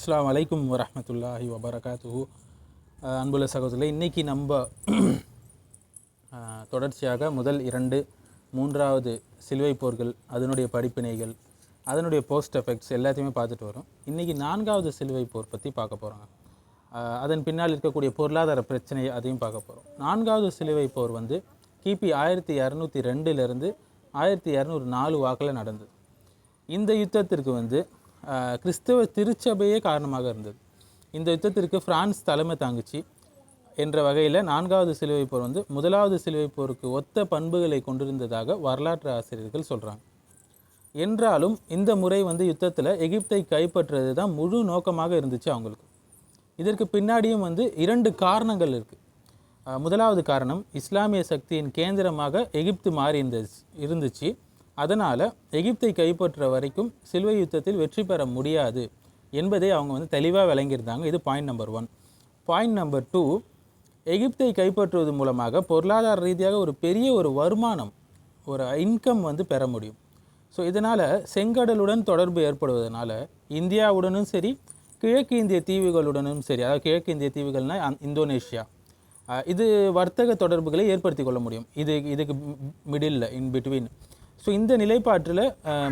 அஸ்லாம் அலைக்கும் வரமத்துல்லாஹி வபரகாத்துஹு. அன்புள்ள சகோதரர்களே இன்றைக்கி நம்ம தொடர்ச்சியாக முதல் இரண்டு மூன்றாவது சிலுவை போர்கள் அதனுடைய படிப்பினைகள் அதனுடைய போஸ்ட் எஃபெக்ட்ஸ் எல்லாத்தையுமே பார்த்துட்டு வரோம். இன்றைக்கி நான்காவது சிலுவை போர் பற்றி பார்க்க போகிறோங்க அதன் பின்னால் இருக்கக்கூடிய பொருளாதார பிரச்சனை அதையும் பார்க்க போகிறோம் நான்காவது சிலுவை போர் வந்து கிபி ஆயிரத்தி இரநூத்தி ரெண்டுலேருந்து ஆயிரத்தி இரநூறு நாலு வாக்கில் நடந்தது. இந்த யுத்தத்திற்கு வந்து கிறிஸ்தவ திருச்சபையே காரணமாக இருந்தது. இந்த யுத்தத்திற்கு பிரான்ஸ் தலைமை தாங்குச்சு என்ற வகையில் நான்காவது சிலுவை போர் வந்து முதலாவது சிலுவை போருக்கு ஒத்த பண்புகளை கொண்டிருந்ததாக வரலாற்று ஆசிரியர்கள் சொல்கிறாங்க என்றாலும் இந்த முறை வந்து யுத்தத்தில் எகிப்தை கைப்பற்றுறது தான் முழு நோக்கமாக இருந்துச்சு அவங்களுக்கு. இதற்கு பின்னாடியும் வந்து இரண்டு காரணங்கள் இருக்குது முதலாவது காரணம் இஸ்லாமிய சக்தியின் கேந்திரமாக எகிப்து மாறி இருந்துச்சு இருந்துச்சு. அதனால் எகிப்தை கைப்பற்ற வரைக்கும் சிலுவை யுத்தத்தில் வெற்றி பெற முடியாது என்பதை அவங்க வந்து தெளிவாக விளங்கியிருந்தாங்க. இது point number one point number two எகிப்தை கைப்பற்றுவது மூலமாக பொருளாதார ரீதியாக ஒரு பெரிய ஒரு வருமானம் ஒரு இன்கம் வந்து பெற முடியும். ஸோ இதனால் செங்கடலுடன் தொடர்பு ஏற்படுவதனால இந்தியாவுடனும் சரி கிழக்கு இந்திய தீவுகளுடனும் சரி அதாவது கிழக்கு இந்திய தீவுகள்னால் இந்தோனேஷியா. இது வர்த்தக தொடர்புகளை ஏற்படுத்தி கொள்ள முடியும். இது இதுக்கு மிடில் இன் பிட்வீன் ஸோ இந்த நிலைப்பாட்டில்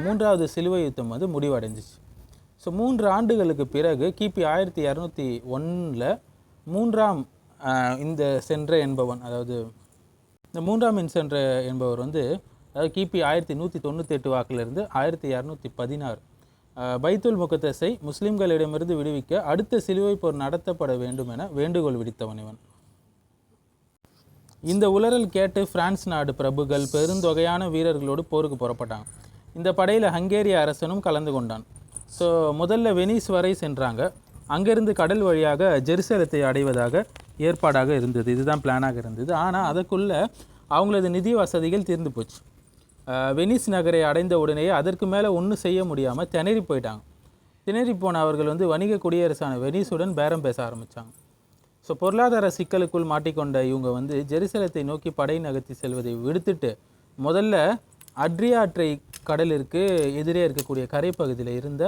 மூன்றாவது சிலுவை யுத்தம் வந்து முடிவடைஞ்சிச்சு. ஸோ மூன்று ஆண்டுகளுக்கு பிறகு கிபி ஆயிரத்தி இரநூத்தி ஒன்றில் மூன்றாம் இந்த சென்ற என்பவன் அதாவது இந்த மூன்றாம் இன் சென்ற என்பவர் வந்து அதாவது கிபி ஆயிரத்தி நூற்றி தொண்ணூற்றி எட்டு வாக்கிலிருந்து ஆயிரத்தி இரநூத்தி பதினாறு. பைத்துல் முகத்தஸை முஸ்லீம்களிடமிருந்து விடுவிக்க அடுத்த சிலுவை போர் நடத்தப்பட வேண்டும் என வேண்டுகோள் விடுத்தவன் இவன். இந்த உளறல் கேட்டு பிரான்ஸ் நாடு பிரபுகள் பெருந்தொகையான வீரர்களோடு போருக்கு புறப்பட்டாங்க இந்த படையில் ஹங்கேரிய அரசனும் கலந்து கொண்டான். ஸோ முதல்ல வெனிஸ் வரை சென்றாங்க. அங்கேருந்து கடல் வழியாக ஜெருசலத்தை அடைவதாக ஏற்பாடாக இருந்தது. இதுதான் பிளானாக இருந்தது. ஆனால் அதற்குள்ளே அவங்களது நிதி வசதிகள் தீர்ந்து போச்சு. வெனிஸ் நகரை அடைந்த உடனேயே அதற்கு மேலே ஒன்றும் செய்ய முடியாமல் திணறி போயிட்டாங்க. திணறி போன அவர்கள் வந்து வணிக குடியரசான வெனிஸுடன் பேரம் பேச ஆரம்பித்தாங்க ஸோ பொருளாதார சிக்கலுக்குள் மாட்டிக்கொண்ட இவங்க வந்து ஜெருசலத்தை நோக்கி படை நகர்த்தி செல்வதை விடுத்துட்டு முதல்ல அட்ரியாற்றை கடலிற்கு எதிரே இருக்கக்கூடிய கரைப்பகுதியில் இருந்த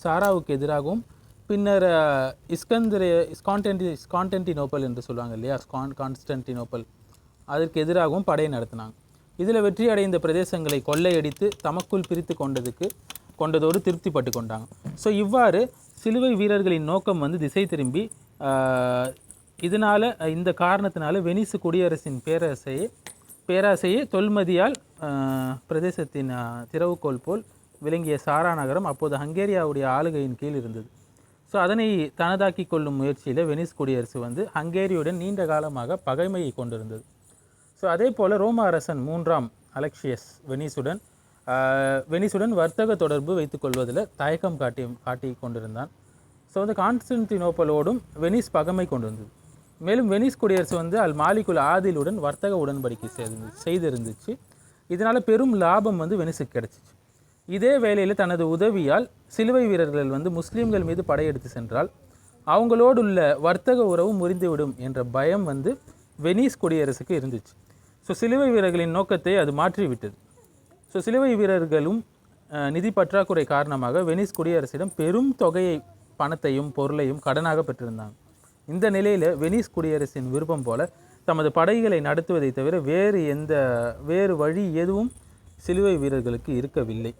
சாராவுக்கு எதிராகவும் பின்னர் அஹ், ஸ்கான்டென்டி இஸ்கான்டென்டி இஸ்கான்டென்டினோப்பல் என்று சொல்லுவாங்க இல்லையா? ஸ்கான் கான்ஸ்டன்டினோப்பல். அதற்கு எதிராகவும் படை நடத்தினாங்க. இதில் வெற்றி அடைந்த பிரதேசங்களை கொள்ளையடித்து தமக்குள் பிரித்து கொண்டதுக்கு கொண்டதோடு திருப்திப்பட்டு கொண்டாங்க. ஸோ இவ்வாறு சிலுவை வீரர்களின் நோக்கம் வந்து திசை திரும்பி இதனால் இந்த காரணத்தினால வெனிசு குடியரசின் பேரரசையே பேராசையை தொல்மதியால் பிரதேசத்தின் திறவுகோல் போல் விளங்கிய சாரா நகரம் அப்போது ஹங்கேரியாவுடைய ஆளுகையின் கீழ் இருந்தது. ஸோ அதனை தனதாக்கி கொள்ளும் முயற்சியில் வெனிஸ் குடியரசு வந்து ஹங்கேரியுடன் நீண்ட காலமாக பகைமையை கொண்டிருந்தது. ஸோ அதே போல் ரோம அரசன் மூன்றாம் அலெக்சியஸ் வெனிசுடன் வெனிசுடன் வெனிஸுடன் வர்த்தக தொடர்பு வைத்துக்கொள்வதில் தயக்கம் காட்டி காட்டி கொண்டிருந்தான். ஸோ வந்து கான்ஸ்டன்டினோப்பலோடும் வெனிஸ் பகைமை கொண்டிருந்தது. மேலும் வெனிஸ் குடியரசு வந்து அல் மாலிகுல் ஆதிலுடன் வர்த்தக உடன்படிக்கை செய்து செய்திருந்துச்சு. இதனால் பெரும் லாபம் வந்து வெனிஸுக்கு கிடச்சிச்சு. இதே வேளையில் தனது உதவியால் சிலுவை வீரர்கள் வந்து முஸ்லீம்கள் மீது படையெடுத்து சென்றால் அவங்களோடுள்ள வர்த்தக உறவு முறிந்துவிடும் என்ற பயம் வந்து வெனிஸ் குடியரசுக்கு இருந்துச்சு. ஸோ சிலுவை வீரர்களின் நோக்கத்தை அது மாற்றிவிட்டது. ஸோ சிலுவை வீரர்களும் நிதி பற்றாக்குறை காரணமாக வெனிஸ் குடியரசிடம் பெரும் தொகையை பணத்தையும் பொருளையும் கடனாக பெற்றிருந்தாங்க. இந்த நிலையில் வெனிஸ் குடியரசின் விருப்பம் போல தமது படைகளை நடத்துவதை தவிர வேறு எந்த வேறு வழி எதுவும் சிலுவை வீரர்களுக்கு இருக்கவில்லை.